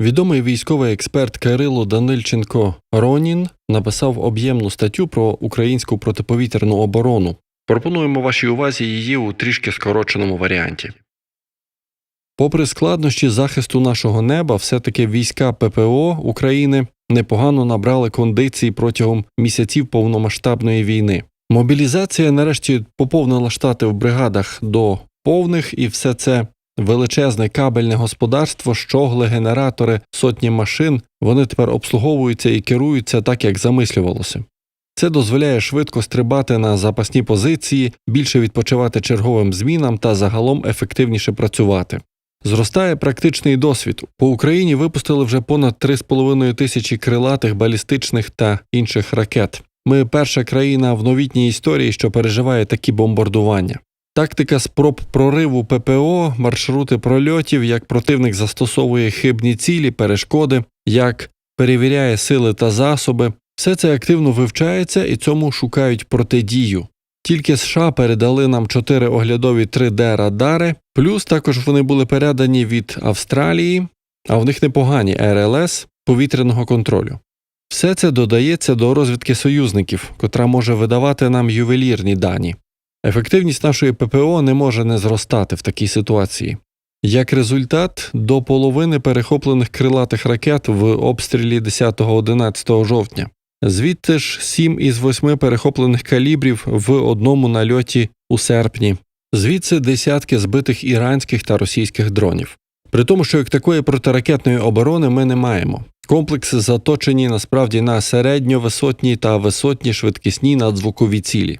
Відомий військовий експерт Кирило Данильченко Ронін написав об'ємну статтю про українську протиповітряну оборону. Пропонуємо вашій увазі її у трішки скороченому варіанті. Попри складнощі захисту нашого неба, все-таки війська ППО України непогано набрали кондиції протягом місяців повномасштабної війни. Мобілізація нарешті поповнила штати в бригадах до повних, і все це величезне кабельне господарство, щогли, генератори, сотні машин. Вони тепер обслуговуються і керуються так, як замислювалося. Це дозволяє швидко стрибати на запасні позиції, більше відпочивати черговим змінам та загалом ефективніше працювати. Зростає практичний досвід. По Україні випустили вже понад 3,5 тисячі крилатих, балістичних та інших ракет. Ми перша країна в новітній історії, що переживає такі бомбардування. Тактика спроб прориву ППО, маршрути прольотів, як противник застосовує хибні цілі, перешкоди, як перевіряє сили та засоби. Все це активно вивчається і цьому шукають протидію. Тільки США передали нам чотири оглядові 3D радари, плюс також вони були передані від Австралії, а в них непогані РЛС повітряного контролю. Все це додається до розвідки союзників, котра може видавати нам ювелірні дані. Ефективність нашої ППО не може не зростати в такій ситуації. Як результат, до половини перехоплених крилатих ракет в обстрілі 10-11 жовтня. Звідти ж 7 із 8 перехоплених калібрів в одному нальоті у серпні, звідси десятки збитих іранських та російських дронів. При тому, що як такої протиракетної оборони ми не маємо. Комплекси заточені насправді на середньовисотні та висотні швидкісні надзвукові цілі.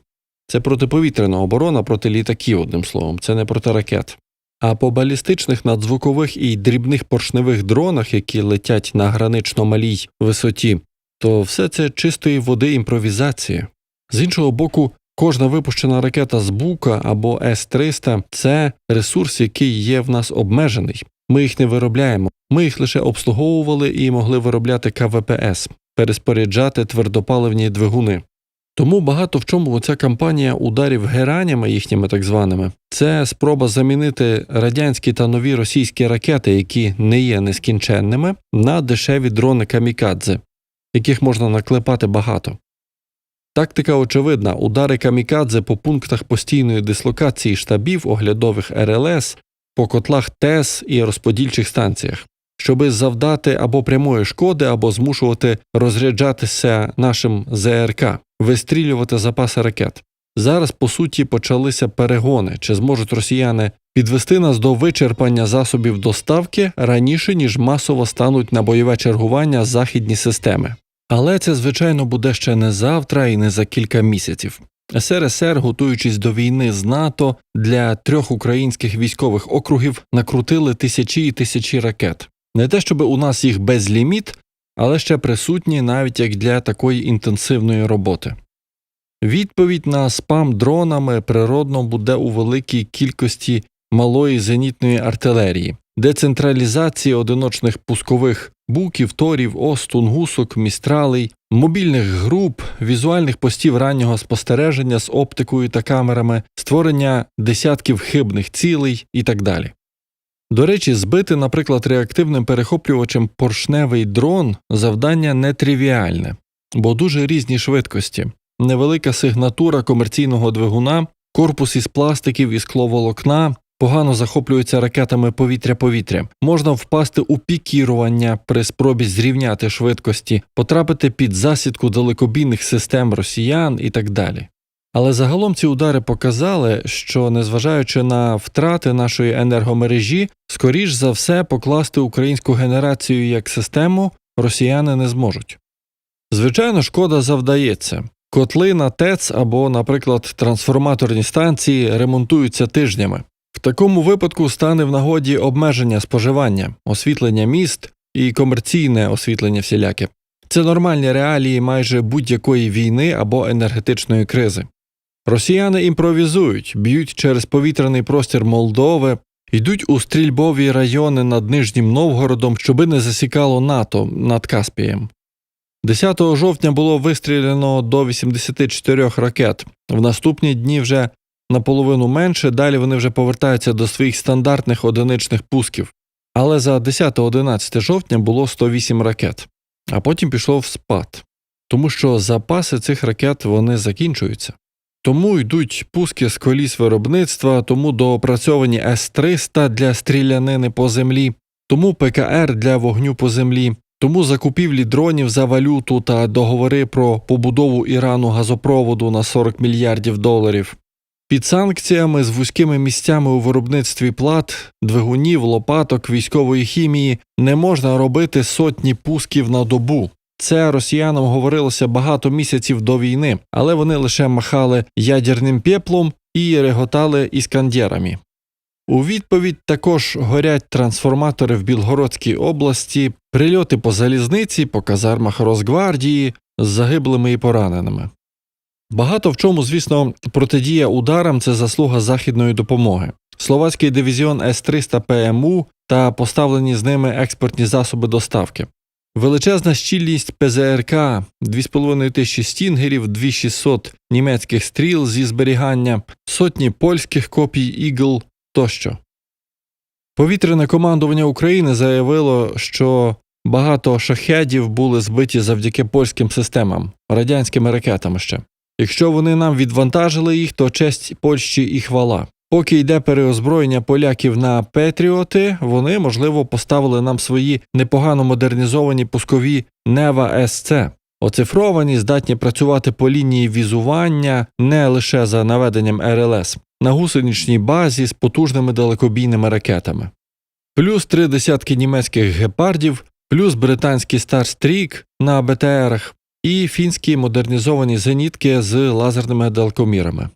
Це протиповітряна оборона проти літаків, одним словом, це не проти ракет. А по балістичних надзвукових і дрібних поршневих дронах, які летять на гранично малій висоті, то все це чистої води імпровізація. З іншого боку, кожна випущена ракета з Бука або С-300 це ресурс, який є в нас обмежений. Ми їх не виробляємо, ми їх лише обслуговували і могли виробляти КВПС, переспоряджати твердопаливні двигуни. Тому багато в чому ця кампанія ударів геранями їхніми так званими. Це спроба замінити радянські та нові російські ракети, які не є нескінченними, на дешеві дрони камікадзе, яких можна наклепати багато. Тактика очевидна. Удари камікадзе по пунктах постійної дислокації штабів оглядових РЛС, по котлах ТЕС і розподільчих станціях, щоби завдати або прямої шкоди, або змушувати розряджатися нашим ЗРК, вистрілювати запаси ракет. Зараз, по суті, почалися перегони, чи зможуть росіяни підвести нас до вичерпання засобів доставки раніше, ніж масово стануть на бойове чергування західні системи. Але це, звичайно, буде ще не завтра і не за кілька місяців. СРСР, готуючись до війни з НАТО, для трьох українських військових округів накрутили тисячі і тисячі ракет. Не те, щоб у нас їх безліміт, але ще присутні навіть як для такої інтенсивної роботи. Відповідь на спам дронами природно буде у великій кількості малої зенітної артилерії, децентралізації одиночних пускових буків, торів, ос, тунгусок, містралей, мобільних груп, візуальних постів раннього спостереження з оптикою та камерами, створення десятків хибних цілей і так далі. До речі, збити, наприклад, реактивним перехоплювачем поршневий дрон завдання нетривіальне, бо дуже різні швидкості, невелика сигнатура комерційного двигуна, корпус із пластиків і скловолокна, погано захоплюються ракетами повітря-повітря, можна впасти у пікірування при спробі зрівняти швидкості, потрапити під засідку далекобійних систем росіян і так далі. Але загалом ці удари показали, що незважаючи на втрати нашої енергомережі, скоріш за все покласти українську генерацію як систему росіяни не зможуть. Звичайно, шкода завдається. Котли на ТЕЦ або, наприклад, трансформаторні станції ремонтуються тижнями. В такому випадку стане в нагоді обмеження споживання, освітлення міст і комерційне освітлення всіляке. Це нормальні реалії майже будь-якої війни або енергетичної кризи. Росіяни імпровізують, б'ють через повітряний простір Молдови, йдуть у стрільбові райони над Нижнім Новгородом, щоби не засікало НАТО над Каспієм. 10 жовтня було вистріляно до 84 ракет. В наступні дні вже наполовину менше, далі вони вже повертаються до своїх стандартних одиничних пусків. Але за 10-11 жовтня було 108 ракет, а потім пішло в спад, тому що запаси цих ракет вони закінчуються. Тому йдуть пуски з коліс виробництва, тому доопрацьовані С-300 для стрілянини по землі, тому ПКР для вогню по землі, тому закупівлі дронів за валюту та договори про побудову Ірану газопроводу на 40 мільярдів доларів. Під санкціями з вузькими місцями у виробництві плат, двигунів, лопаток, військової хімії не можна робити сотні пусків на добу. Це росіянам говорилося багато місяців до війни, але вони лише махали ядерним пеплом і реготали іскандерами. У відповідь також горять трансформатори в Білгородській області, прильоти по залізниці, по казармах Росгвардії з загиблими і пораненими. Багато в чому, звісно, протидія ударам це заслуга західної допомоги. Словацький дивізіон С-300 ПМУ та поставлені з ними експортні засоби доставки. Величезна щільність ПЗРК, 2,5 тисячі стінгерів, 2600 німецьких стріл зі зберігання, сотні польських копій ігл тощо. Повітряне командування України заявило, що багато шахедів були збиті завдяки польським системам, радянськими ракетами ще. Якщо вони нам відвантажили їх, то честь Польщі і хвала. Поки йде переозброєння поляків на Петріоти, вони, можливо, поставили нам свої непогано модернізовані пускові Нева СЦ. Оцифровані, здатні працювати по лінії візування не лише за наведенням РЛС, на гусеничній базі з потужними далекобійними ракетами. Плюс три десятки німецьких гепардів, плюс британський Старстрік на БТРах і фінські модернізовані зенітки з лазерними далекомірами.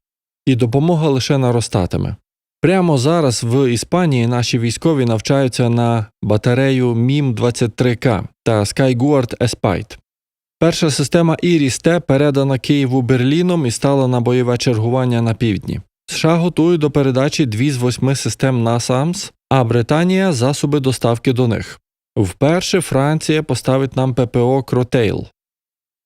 І допомога лише наростатиме. Прямо зараз в Іспанії наші військові навчаються на батарею МІМ-23К та Skyguard Espite. Перша система Iris-T передана Києву Берліном і стала на бойове чергування на півдні. США готують до передачі дві з восьми систем NASAMS, а Британія засоби доставки до них. Вперше Франція поставить нам ППО Кротейл.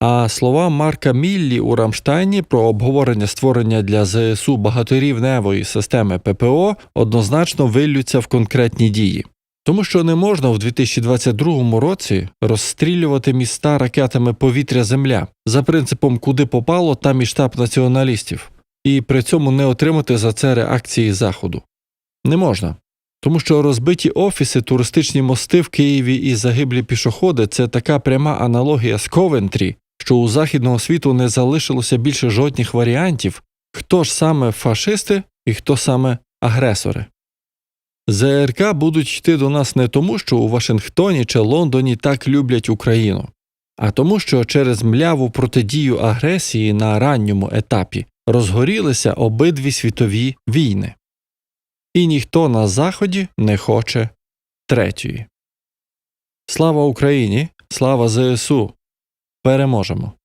А слова Марка Міллі у Рамштайні про обговорення створення для ЗСУ багаторівневої системи ППО однозначно виллються в конкретні дії. Тому що не можна в 2022 році розстрілювати міста ракетами повітря-земля за принципом куди попало, там і штаб націоналістів, і при цьому не отримати за це реакції Заходу. Не можна. Тому що розбиті офіси, туристичні мости в Києві і загиблі пішоходи це така пряма аналогія з Ковентрі, що у західного світу не залишилося більше жодних варіантів, хто ж саме фашисти і хто саме агресори. ЗРК будуть йти до нас не тому, що у Вашингтоні чи Лондоні так люблять Україну, а тому, що через мляву протидію агресії на ранньому етапі розгорілися обидві світові війни. І ніхто на Заході не хоче третьої. Слава Україні! Слава ЗСУ! Переможемо!